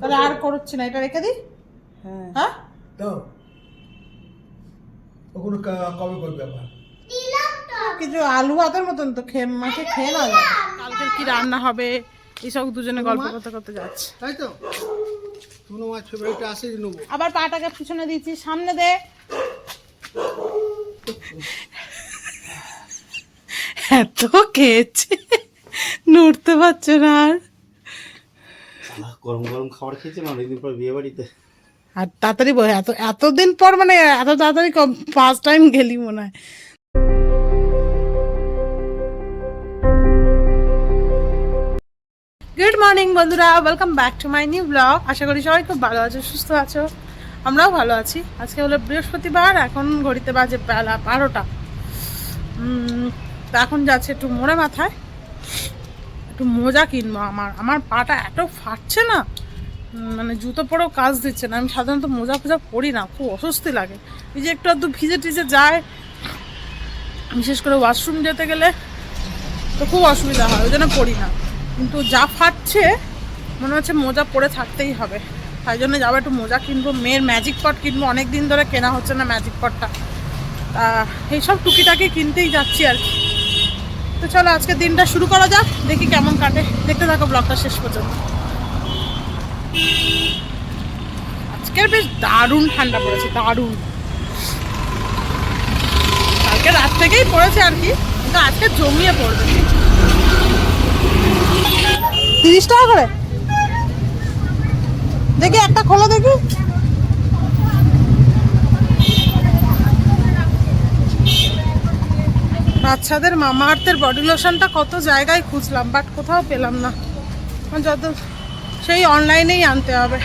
তাহলে আর করছি না এটা রেখে দিই? হ্যাঁ। হ্যাঁ? দাও। ওগুলো কবে করবে আবার? কিছু আলু ভাতের মতন তো খেয়ে মাকে খেয়ে না কালকের কি রান্না হবে? এইসব দুজনে গল্প করতে করতে যাচ্ছে। তাই তো? কোনো মাছ ফেভারিট আছে নেব। আবার পাটাকে পিছনে দিয়েছি সামনে দে। এত খেয়েছে। নড়তে পারছে না আর। গরম গরম খাবার খেয়েছে না অনেকদিন পর বিয়ে বাড়িতে। আর তাড়াতাড়ি এত এতদিন পর মানে এত তাড়াতাড়ি ফার্স্ট টাইম গেলি মনে হয়। গুড মর্নিং বন্ধুরা welcome back to my new blog আশা করি সবাই খুব ভালো আছো সুস্থ আছো। আমরাও ভালো আছি। আজকে হলো বৃহস্পতিবার এখন ঘড়িতে বাজে বেলা বারোটা। উম, তো এখন যাচ্ছে একটু মোড়ে মাথায়। একটু মোজা কিনবো আমার। আমার পাটা এত ফাটছে না মানে জুতো পরেও কাজ দিচ্ছে না। আমি সাধারণত মোজা ফোজা পরি না, খুব অস্বস্তি লাগে। এই যে একটু আধটু ভিজে টিজে যায়, বিশেষ করে ওয়াশরুম যেতে গেলে তো খুব অসুবিধা হয়, ওই জন্য পরি না। কিন্তু যা ফাটছে, মনে হচ্ছে মোজা পরে থাকতেই হবে। তাই জন্য যাব একটু মোজা কিনবো, মেয়ের ম্যাজিক পট কিনবো। অনেক দিন ধরে কেনা হচ্ছে না ম্যাজিক পটটা তা, এইসব টুকিটাকি কিনতেই যাচ্ছি আর কি। তো চলো আজকে দিনটা শুরু করা যাক, দেখি কেমন কাটে। দেখতে থাকো ব্লগটা শেষ পর্যন্ত। আজকের বেশ দারুণ ঠান্ডা পড়েছে, দারুণ। কালকে রাত থেকেই পড়েছে আর কি, কিন্তু আজকে জমিয়ে পড়বে। তিরিশ টাকা করে? দেখি একটা খোলো দেখি। বাচ্চাদের মামা আর্থের বডি লোশনটা কত জায়গায় খুঁজলাম বাট কোথাও পেলাম না। যত, সেই অনলাইনেই আনতে হবে।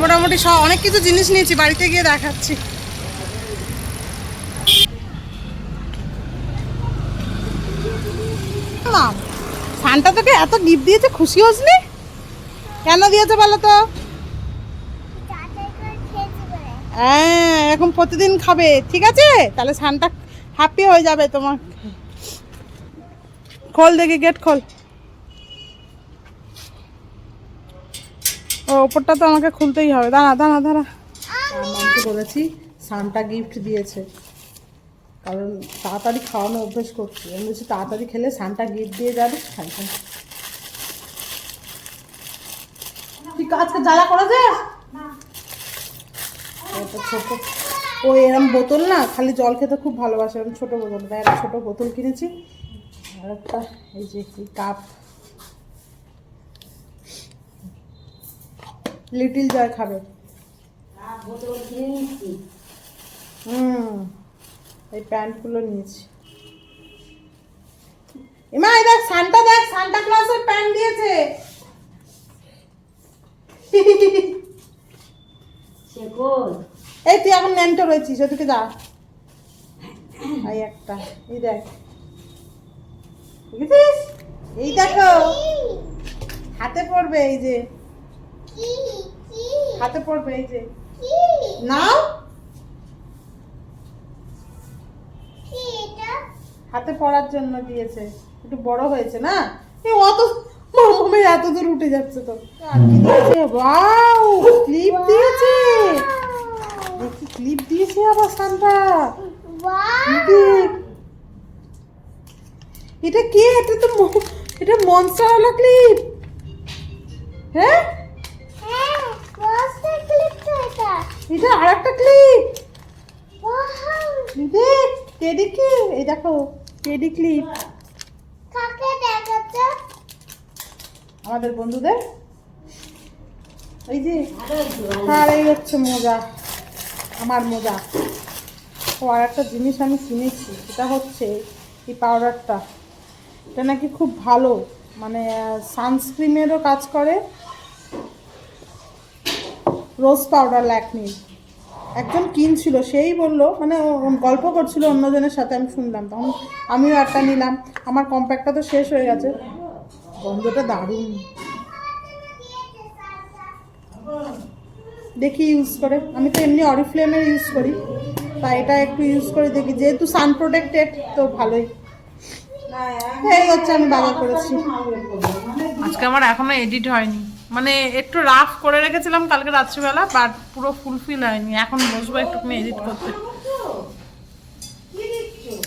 মোটামুটি সব, অনেক কিছু জিনিস নিয়েছি, বাড়িতে গিয়ে দেখাচ্ছি। সানটা তোকে এত গিফট দিয়েছে, খুশি হসনি? কেন দিয়েছে বলো তো? হ্যাঁ এখন প্রতিদিন খাবে ঠিক আছে? তাহলে সানটা হ্যাপি হয়ে যাবে তোমার। খোল দেখি গেট খোল। ও ওপরটা তো আমাকে খুলতেই হবে। দাঁড়া দাঁড়া দাঁড়া। বলেছি সানটা গিফট দিয়েছে। কারণ তাড়াতাড়ি খাওয়ানো অভ্যেস করছি। আমি বলছি তাড়াতাড়ি খেলে সানটা গিফট দিয়ে যাবে খাই খাই তুই আজকে জ্বালা করেছে এটা ছোট ও এরম বোতল না, খালি জল খেতে খুব ভালোবাসে এরকম ছোটো বোতল। তাই একটা ছোটো বোতল কিনেছি। আর একটা, এই যে কাপ। লিটিল জয় খাবে। হুম, এই প্যান্টগুলো নিয়েছি। এমা এই দেখ সান্টা দেখ সান্টা ক্লাসের প্যান্ট দিয়েছে। এই তুই এখন রয়েছিস ওদিকে যা। এই একটা এই দেখ। দেখেছিস? এই দেখো। হাতে পড়বে এই যে। হাতে পড়বে এই যে। নাও। হাতে পড়ার জন্য দিয়েছে। একটু বড় হয়েছে না? এই অত মামামের এত দূর উঠে যাচ্ছে তো। ওয়াও ক্লিপ দিয়েছে। দেখি ক্লিপ দিয়েছে আবার সানটা। এটা কে? এটা তো এটা মনস্টার হলো ক্লিপ হ্যাঁ? এটা আর একটা ক্লিপ দেখ টেডি কে? এই দেখো টেডি ক্লিপ আমাদের বন্ধুদের? এই যে আর এই হচ্ছে মোজা আমার মোজা। ও আর একটা জিনিস আমি কিনেছি সেটা হচ্ছে এই পাউডারটা এটা নাকি খুব ভালো মানে সানস্ক্রিনেরও কাজ করে। রোজ পাউডার ল্যাকমির একজন কিনছিল সেই বলল মানে গল্প করছিল অন্যজনের সাথে আমি শুনলাম। তখন আমিও একটা নিলাম। আমার কম্প্যাক্টটা তো শেষ হয়ে গেছে। গন্ধটা দারুণ। দেখি ইউজ করে। আমি তো এমনি অরিফ্লেমের ইউজ করি, তা এটা একটু ইউজ করে দেখি। যেহেতু সান প্রোটেক্টেড তো ভালোই। এই হচ্ছে আমি বাজার করেছি। আজকে আমার এখনও এডিট হয়নি। মানে একটু রাফ করে রেখেছিলাম কালকে রাত্রিবেলা বাট পুরো ফুলফিল হয়নি। এখন বসবো একটুখানি এডিট করতে।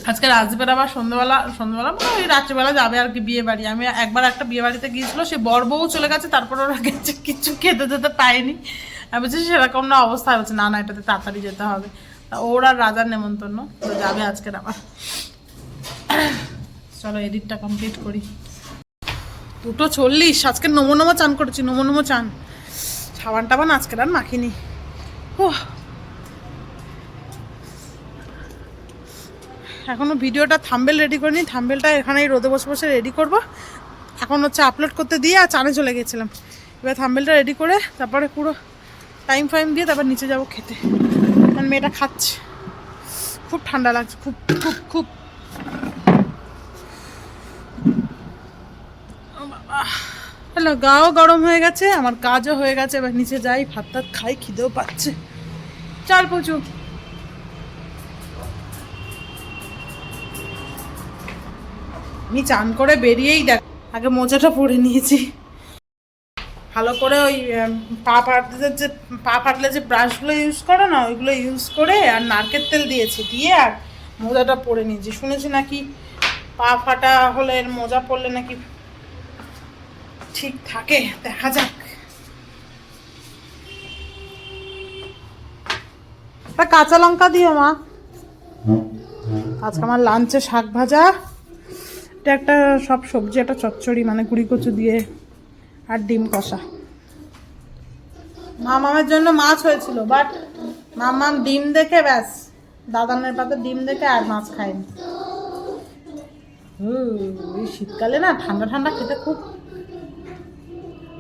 আজকে রাত্রিবেলা আবার সন্ধ্যাবেলা সন্ধ্যাবেলা মানে ওই রাত্রিবেলা যাবে আর কি বিয়ে বাড়ি। আমি একবার একটা বিয়ে বাড়িতে গিয়েছিল, সে বর বউ চলে গেছে, তারপর ওরা গেছে কিছু খেতে যেতে পায়নি আমি বলছি, সেরকম না অবস্থা। হচ্ছে না না, এটাতে তাড়াতাড়ি যেতে হবে। তা ওর আর রাজার নেমন্তন্ন, তো যাবে আজকের আবার। চলো, এডিটটা কমপ্লিট করি। দুটো চল্লিশ, আজকে নমো নমো চান করেছি, নমো নমো চান। সাবান টাবান আজকের আর মাখিনি। ও এখনও ভিডিওটা থাম্বেল রেডি করিনি, থাম্বেলটা এখানেই রোদে বসে বসে রেডি করব। এখন হচ্ছে আপলোড করতে দিয়ে আর চানে চলে গেছিলাম। এবার থাম্বেলটা রেডি করে তারপরে পুরো টাইম ফাইম দিয়ে তারপর নিচে যাব খেতে। কারণ মেয়েটা খাচ্ছে। খুব ঠান্ডা লাগছে, খুব খুব খুব। হ্যালো, গাও গরম হয়ে গেছে, আমার কাজও হয়ে গেছে, এবার নিচে যাই ভাত টাত খাই, খিদেও পাচ্ছে। চাল প্রচুর আমি চান করে বেরিয়েই দেখ আগে মোজাটা পরে নিয়েছি। ভালো করে ওই পা ফাটলে যে, পা ফাটলে যে ব্রাশগুলো ইউজ করে না, ওইগুলো ইউজ করে আর নারকেল তেল দিয়েছি দিয়ে আর মোজাটা পরে নিয়েছি। শুনেছি নাকি পা ফাটা হলে এর মোজা পরলে নাকি ঠিক থাকে। দেখা যাক। কাঁচা লঙ্কা দিও মা। আজকে আমার লাঞ্চে শাক ভাজা। এটা একটা সব সবজি, একটা চচ্চড়ি মানে কুড়ি কচু দিয়ে আর ডিম কষা। মামামের জন্য মাছ হয়েছিল বাট মামাম ডিম দেখে ব্যাস, দাদানের পাতে ডিম দেখে আর মাছ খায়নি। এই শীতকালে না ঠান্ডা ঠান্ডা খেতে খুব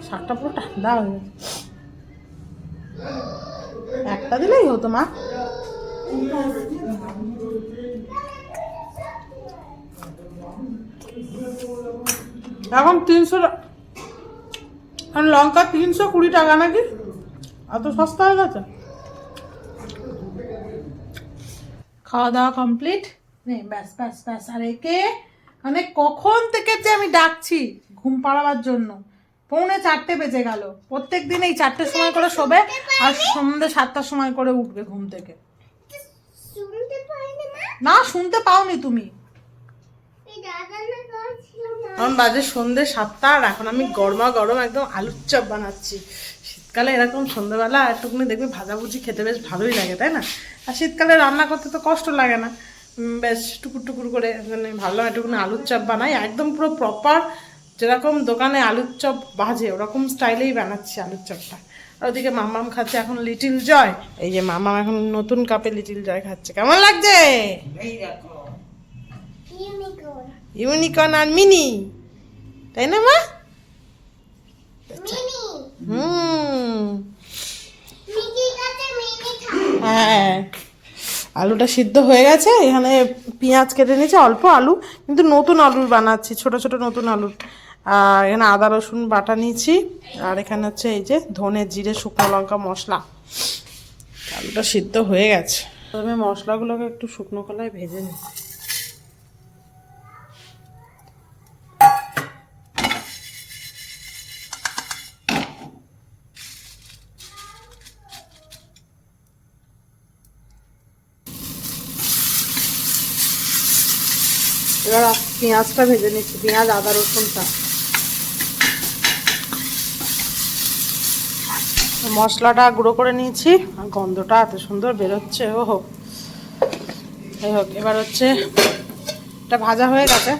শাকটা পুরো ঠান্ডা হয়ে একটা দিলেই হতো, মা। এখন তিনশো এখন লঙ্কা তিনশো কুড়ি টাকা নাকি? এত সস্তা হয়ে গেছে? খাওয়া দাওয়া কমপ্লিট নে ব্যাস ব্যাস ব্যাস। আর একে মানে কখন থেকে যে আমি ডাকছি ঘুম পাড়াবার জন্য? পৌনে চারটে বেজে গেল। প্রত্যেক দিন এই চারটের সময় করে শোবে আর সন্ধ্যে সাতটার সময় করে উঠবে ঘুম থেকে। না না শুনতে পাওনি তুমি এই দাদা না করছিল না এখন বাজে সন্ধ্যে সাতটা আর এখন আমি গরমা গরম একদম আলুর চপ বানাচ্ছি। শীতকালে এরকম সন্ধ্যেবেলা একটুখানি দেখবি ভাজাভুজি খেতে বেশ ভালোই লাগে, তাই না? আর শীতকালে রান্না করতে তো কষ্ট লাগে না। বেশ টুকুর টুকুর করে মানে ভাবলাম একটুখানি আলুর চপ বানাই। একদম পুরো প্রপার যেরকম দোকানে আলুর চপ বাজে, ওরকম স্টাইলেই বানাচ্ছি আলুর চপটা। আর ওদিকে মামাম খাচ্ছে এখন লিটিল জয়। এই যে মামাম এখন নতুন কাপে লিটিল জয় খাচ্ছে। কেমন লাগছে? ইউনিকর্ন ইউনিকর্ন আর মিনি তাই না মা? হুম। হ্যাঁ। আলুটা সিদ্ধ হয়ে গেছে এখানে পেঁয়াজ কেটে নিয়েছে অল্প আলু কিন্তু নতুন আলুর বানাচ্ছি ছোট ছোট নতুন আলুর। আর এখানে আদা রসুন বাটা নিয়েছি আর এখানে হচ্ছে এই যে ধনে জিরে শুকনো লঙ্কা মশলা। আলুটা সিদ্ধ হয়ে গেছে। প্রথমে মশলাগুলোকে একটু শুকনো কলায় ভেজে নিচ্ছি। এবার পেঁয়াজটা ভেজে নিচ্ছি, পেঁয়াজ, আদা, রসুনটা। মশলাটা গুঁড়ো করে নিয়েছি, আর গন্ধটা এত সুন্দর বেরোচ্ছে ও হোক যাই হোক, এবার হচ্ছে, এটা ভাজা হয়ে গেছে,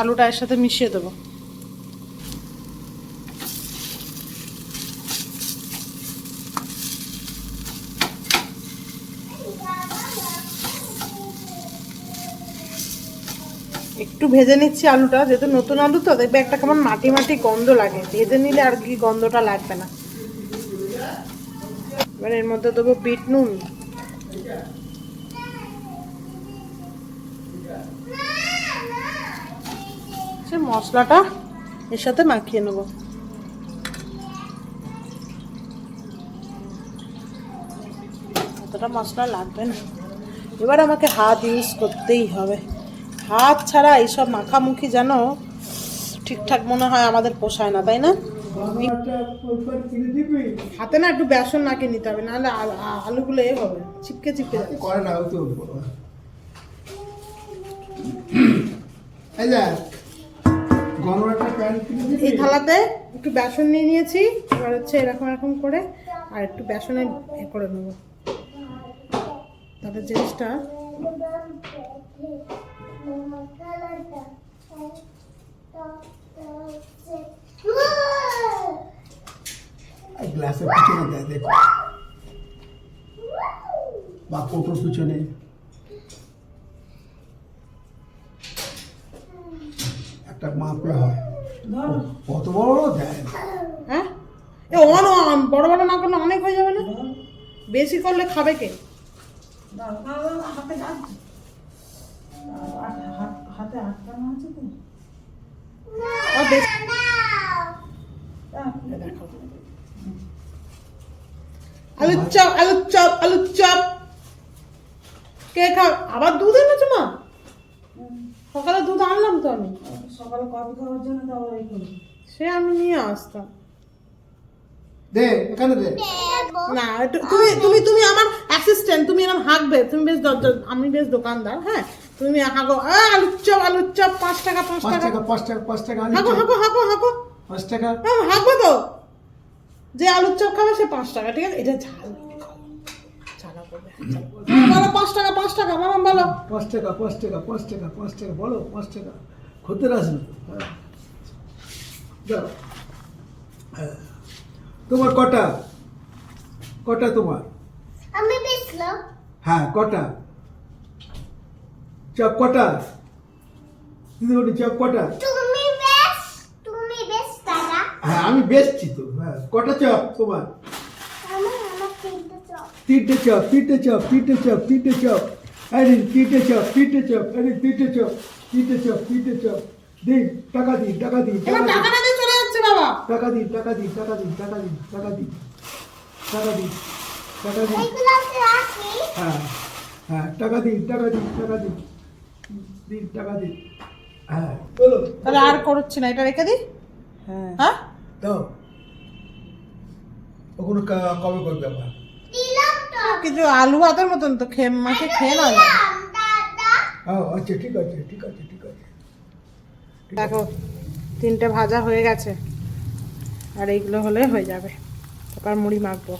আলুটা এর সাথে মিশিয়ে দেবো। একটু ভেজে নিচ্ছি আলুটা, যেহেতু নতুন আলু তো, দেখবে একটা কেমন মাটি মাটি গন্ধ লাগে। ভেজে নিলে আর কি গন্ধটা লাগবে না। এবার এর মধ্যে দেবো বিট নুন। মশলাটা এর সাথে মাখিয়ে নেব। অতটা মশলা লাগবে না। এবার আমাকে হাত ইউজ করতেই হবে। হাত ছাড়া এইসব মাখামুখি যেন ঠিকঠাক মনে হয় আমাদের পোষায় না তাই না? হাতে না একটু বেসন নাকে নিতে হবে নাহলে আলুগুলো এ হবে চিপকে চিপকে করে না হয়তো এই থালাতে একটু বেসন নিয়ে নিয়েছি এবার হচ্ছে এরকম এরকম করে আর একটু বেসনে এ করে নেব। তারপর জিনিসটা গ্লাসের পিছনে দেয় দেখো বা কোটোর পিছনে। একটা মাপলে হয়। কত বড়? বড় দেয় হ্যাঁ? এ অন অন। বড় বড় না করলে অনেক হয়ে যাবে না? বেশি করলে খাবে কে? আর বেশি। এ দেখো। আলুর চপ আলুর চপ আলুর চপ। কে খা আবার দুধ এনেছো মা? সকালে দুধ আনলাম তো আমি। সকালে কফি খাওয়ার জন্য এই করি। সে আমি নিয়ে আসতাম। দে এখানে দে। না একটু- তুমি তুমি তুমি আমার অ্যাসিস্ট্যান্ট তুমি এরকম হাঁকবে তুমি বেশ দ- দ- আমি বেশ দোকানদার হ্যাঁ? তুমি হাগো আ, আলুর চপ আলুর চপ পাঁচ টাকা পাঁচ টাকা টাকা পাঁচ টাকা পাঁচ টাকা চপ। হাঁকো হাঁকো হাঁকো পাঁচ টাকা হ্যাঁ হাঁকবো তো যে আলুর চপ খাবে সে পাঁচ টাকা ঠিক আছে এটা ঝাল ঝালা করবে ঝালা হ্যাঁ, বলো পাঁচ টাকা পাঁচ টাকা মামাম বলো পাঁচ টাকা পাঁচ টাকা পাঁচ টাকা পাঁচ টাকা বলো পাঁচ টাকা খদ্দের আসবে হ্যাঁ। যাও। হ্যাঁ। তোমার কটা কটা তোমার আমি হ্যাঁ কটা কটা দিদিমণি চপ কটা তুমি বেশ তুমি বেশ দাদা হ্যাঁ আমি বেচছি তো হ্যাঁ কটা চপ তোমার তিনটে চপ তিনটে চপ তিনটে চপ তিনটে চপ আরে তিনটে চপ তিনটে চপ আরে তিনটে চপ তিনটে চপ তিনটে চপ দিন টাকা দিন টাকা দিন টাকা দিন টাকা চলে যাচ্ছে বাবা টাকা দিন টাকা দিন টাকা দিন টাকা দিন টাকা দিন টাকা দিন টাকা দিন হ্যাঁ হ্যাঁ টাকা দিন টাকা দিন টাকা দিন দিন টাকা দিন হ্যাঁ। বলো। তাহলে আর করছি না এটা রেখে দিই? হ্যাঁ। হ্যাঁ? দাও। ওগুলো কবে করবে আবার? কিছু আলু ভাতের মতন তো খেয়ে মাকে খেয়ে না দিলাম দাদা হ্যাঁ আচ্ছা ঠিক আছে ঠিক আছে ঠিক আছে। দেখো তিনটে ভাজা হয়ে গেছে। আর এইগুলো হলে হয়ে যাবে। তারপর মুড়ি মাখবো।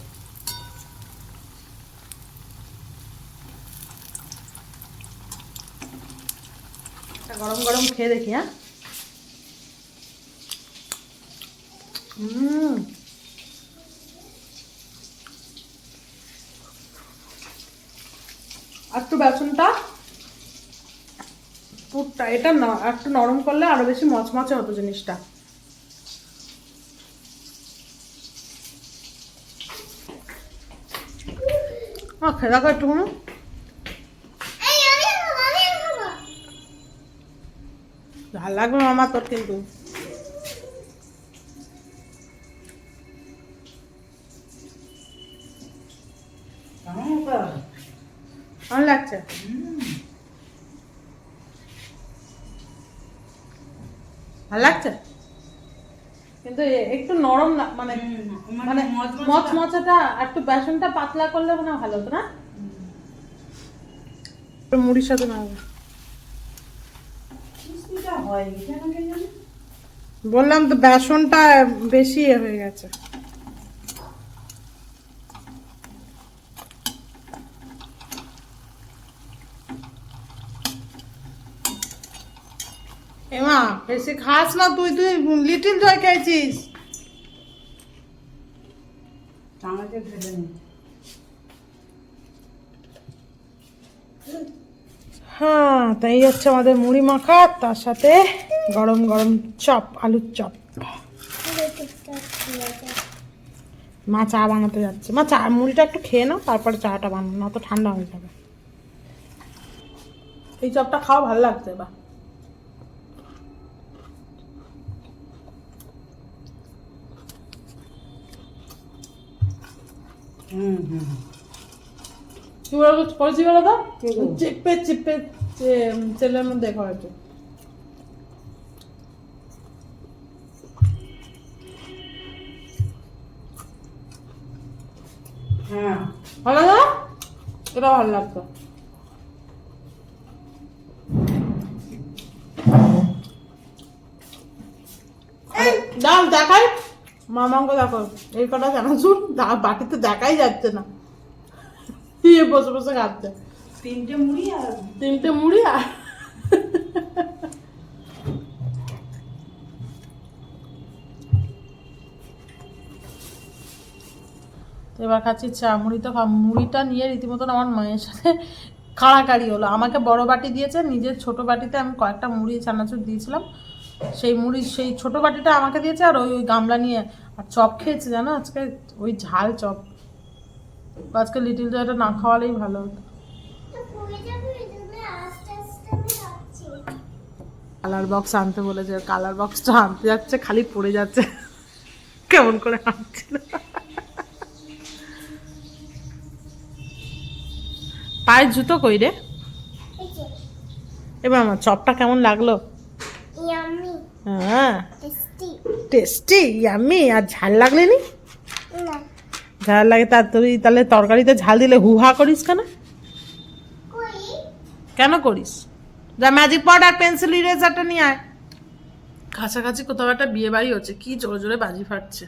গরম গরম খেয়ে দেখি হ্যাঁ? হুম একটু বেসনটা? পুরটা, এটা না একটু নরম করলে আরও বেশি মচমচে হতো জিনিসটা। খেয়ে দেখো একটু এই আমি খাব আমি খাব ভালো লাগবে মামা তোর কিন্তু। কেমন লাগছে? ভালো লাগছে? কিন্তু একটু নরম না মানে মানে মচমচাটা একটু বেসনটা পাতলা করলে মনে ভালো হতো না? মুড়ির সাথে না হয় বললাম তো বেসনটা বেশি এ হয়ে গেছে। এমা বেশি খাস না তুই তুই লিটিল জয় খেয়েছিস। চামচে ঢেলে নি। হ্যাঁ তাই হচ্ছে আমাদের মুড়ি মাখা তার সাথে গরম গরম চপ আলুর চপ। মা চা বানাতে যাচ্ছে। মা চা মুড়িটা একটু খেয়ে নাও তারপরে চাটা বানানো না তো ঠান্ডা হয়ে যাবে। এই চপটা খাওয়া ভালো লাগছে বা? হুম হুম। কি বলব করেছি বলো তো? চেপে চেপে। ছেলের মধ্যে করেছে হ্যাঁ। ভালো এটা ভালো লাগতো দাও দেখাই। মামাকে দেখো, এই কটা কেন শুন বাকি তো দেখাই যাচ্ছে না। দিয়ে বসে বসে খাচ্ছে তিনটে মুড়ি আর তিনটে মুড়ি আর? এবার খাচ্ছি চা, মুড়ি তো মুড়িটা নিয়ে রীতিমতন আমার মায়ের সাথে কাড়াকাড়ি হলো। আমাকে বড় বাটি দিয়েছে, নিজের ছোট বাটিতে আমি কয়েকটা মুড়ি চানাচুর দিয়েছিলাম। সেই মুড়ি, সেই ছোট বাটিটা আমাকে দিয়েছে আর ওই ওই গামলা নিয়ে। আর চপ খেয়েছে জানো আজকে? ওই ঝাল চপ। আজকে লিটিল জয়টা না খাওয়ালেই ভালো হতো। কালার বক্স আনতে বলেছে কালার বক্সটা আনতে যাচ্ছে খালি পড়ে যাচ্ছে। কেমন করে আনছিল? পায়ের জুতো কই রে? এবার আমার চপটা কেমন লাগল? হ্যাঁ। টেস্টি ইয়ামি আর ঝাল লাগলেনি? না। ঝাল লাগে তার তুই তাহলে তরকারিতে ঝাল দিলে হুহা করিস কেন? কেন করিস? যা ম্যাজিক পট আর পেন্সিল ইরেজারটা নিয়ে আয়। কাছাকাছি কোথাও একটা বিয়ে বাড়ি হচ্ছে কি জোরে জোরে বাজি ফাটছে।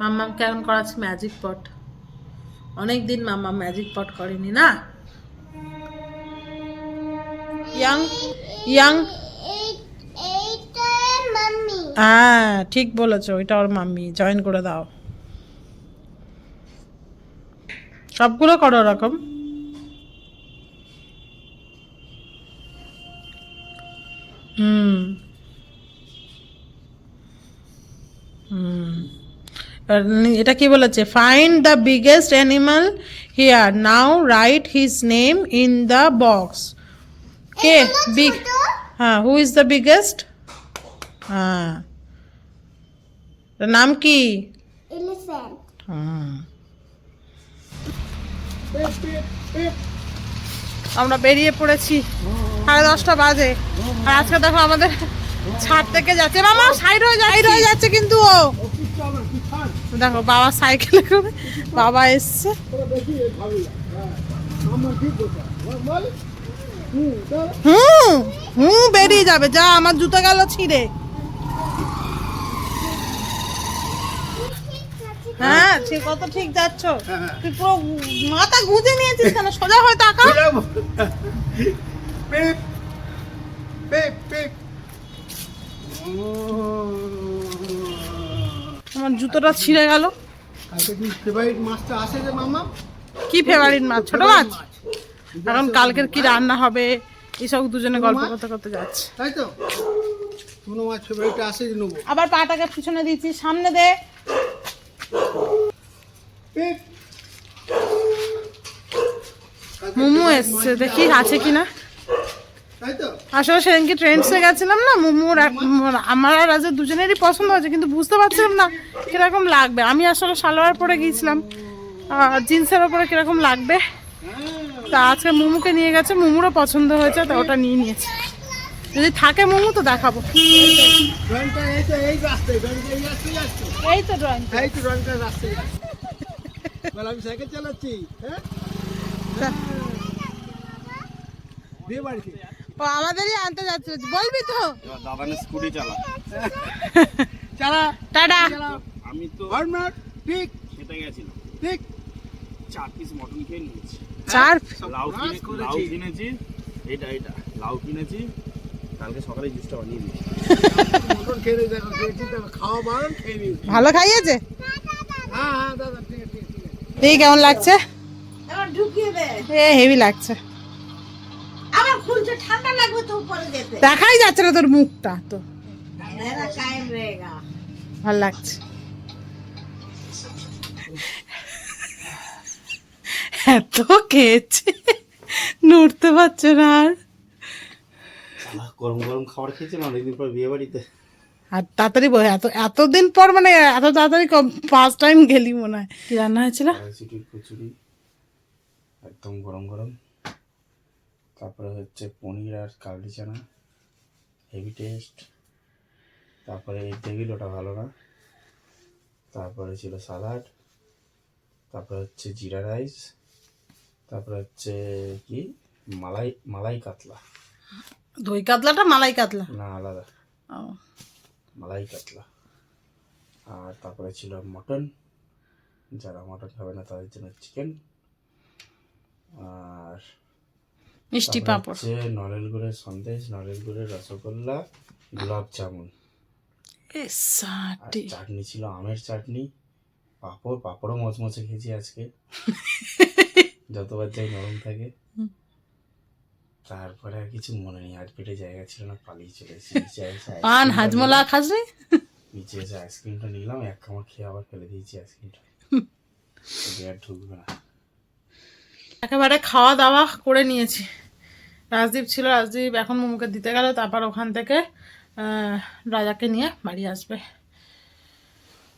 মাম্মাম কেমন করাচ্ছে ম্যাজিক পট অনেক দিন মাম্মা ম্যাজিক পট করেনি না? ইয়াং ইয়াং হ্যাঁ ঠিক বলেছ ওইটা ওর মাম্মি জয়েন করে দাও। সবগুলো করো ওরকম। হুম হুম এটা কি বলেছে find the biggest animal here now right his name in the box K big হ্যাঁ হু ইজ দ্য বিগেস্ট হ্যাঁ নাম কি আমরা বেরিয়ে পড়েছি সাড়ে দশটা বাজে। আর আজকে দেখো আমাদের ছাদ থেকে যাচ্ছে। মামা সাইড হয়ে যায় সাইড হয়ে যাচ্ছে কিন্তু ও। দেখো বাবা সাইকেলে করে বাবা এসছে। হুম হুম বেরিয়ে যাবে। যা আমার জুতো গেল ছিঁড়ে। হ্যাঁ সে কত ঠিক যাচ্ছ। তুই পুরো মাথা গুঁজে নিয়েছিস কেন? সোজা হয়ে টাকা পেপ পেপ পেপ আমার জুতোটা ছিঁড়ে গেল। কালকে কি ফেভারিট মাছটা আসে যে মামা? কি ফেভারিট মাছ? ছোট মাছ? এখন কালকের কি রান্না হবে? এইসব দুজনে গল্প করতে করতে যাচ্ছে। তাই তো? কোনো মাছ ফেভারিট আসে নেব। আবার পাটাকে পিছনে দিয়েছি সামনে দে। মোমো এসছে দেখি আছে তাই তো আসলে সেদিনকে ট্রেন্ডসে গেছিলাম না? মোমোর আমার আর রাজের দুজনেরই পছন্দ হয়েছে কিন্তু বুঝতে পারছিলাম না কীরকম লাগবে। আমি আসলে সালোয়ার পরে গিয়েছিলাম। জিন্সের ওপরে কীরকম লাগবে? তা আজকে মোমোকে নিয়ে গেছে মোমোরও পছন্দ হয়েছে তো ওটা নিয়ে নিয়েছে। যদি থাকে মোমো তো দেখাবো। এই তো এই তো ড্রয়িং আমি সাইকেল চালাচ্ছি হ্যাঁ? ও আমাদেরই আনতে যাচ্ছে। বলবি তো। স্কুটি চালা। চালা। টাটা। আমি তো হর্নার ঠিক। খেতে গেছিলাম। ঠিক। চার পিস মটন খেয়ে নিয়েছি। চার লাউ কিনে লাউ কিনেছি। এটা এটা লাউ কিনেছি। কালকে সকালে জুসটা বানিয়ে দিয়েছি। মটন খেয়ে দেখো তো খাওয়া বারণ খেয়ে নিয়েছি। ভালো খাইয়েছে? হ্যাঁ হ্যাঁ দাদা ঠিক আছে ঠিক ঠিক কেমন লাগছে? এবার ঢুকিয়ে দে। হেভি লাগছে। ঠান্ডা লাগবে তো উপরে যেতে। দেখাই যাচ্ছে না তোর মুখটা তো। ভালো লাগছে। এত খেয়েছে। নড়তে পারছে না আর। গরম গরম খাবার খেয়েছিলাম অনেকদিন পর বিয়ে বাড়িতে। আর তাড়াতাড়ি বল এত এতদিন পর মানে এত তাড়াতাড়ি ফার্স্ট টাইম গেলি মনে হয়। কি রান্না হয়েছিল? কচুরি একদম গরম গরম। তারপরে হচ্ছে পনির আর কাবলি চানা হেভি টেস্ট তারপরে এই টেবিল ওটা ভালো না। তারপরে ছিল সালাড। তারপরে হচ্ছে জিরা রাইস। তারপরে হচ্ছে কি? মালাই মালাই কাতলা। দই কাতলাটা মালাই কাতলা? না আলাদা। মালাই কাতলা। আর তারপরে ছিল মটন। যারা মটন খাবে না তাদের জন্য চিকেন আর মিষ্টি পাঁপড়। নরেল গুড়ের সন্দেশ নরেল গুড়ের রসগোল্লা গোলাপ জামুন। এ আর সাটি। চাটনি ছিল আমের চাটনি। পাঁপড় পাঁপড়ও মচমচে খেয়েছি আজকে। যতবার যাই নরম থাকে। তারপরে আর কিছু মনে নেই আর পেটে জায়গা ছিল না পালিয়ে চলে এসেছি। পান হাজমোলা। খাস রে। নিচে এসে আইসক্রিমটা নিলাম এক কামড় খেয়ে আবার ফেলে দিয়েছি আইসক্রিমটা। আর ঢুকবে না। একেবারে খাওয়া দাওয়া করে নিয়েছি। রাজদীপ ছিল, রাজদীপ এখন মোমোকে দিতে গেল, তারপর ওখান থেকে রাজাকে নিয়ে বাড়ি আসবে।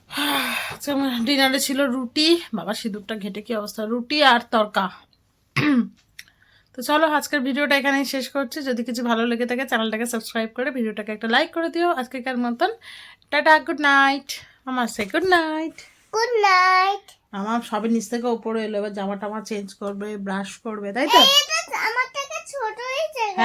ডিনারে ছিল রুটি, বাবা সিঁদুরটা ঘেটে কি অবস্থা? রুটি আর তরকা। তো চলো, আজকের ভিডিওটা এখানেই শেষ করছি। যদি কিছু ভালো লেগে থাকে, চ্যানেলটাকে সাবস্ক্রাইব করে ভিডিওটাকে একটা লাইক করে দিও। আজকেকার মতন, টাটা, গুড নাইট। আমার সে গুড নাইট। Good night. আমার সবে নিচ থেকে উপরে এলো, এবার জামা টামা চেঞ্জ করবে ব্রাশ করবে, তাই তো? আমার থেকে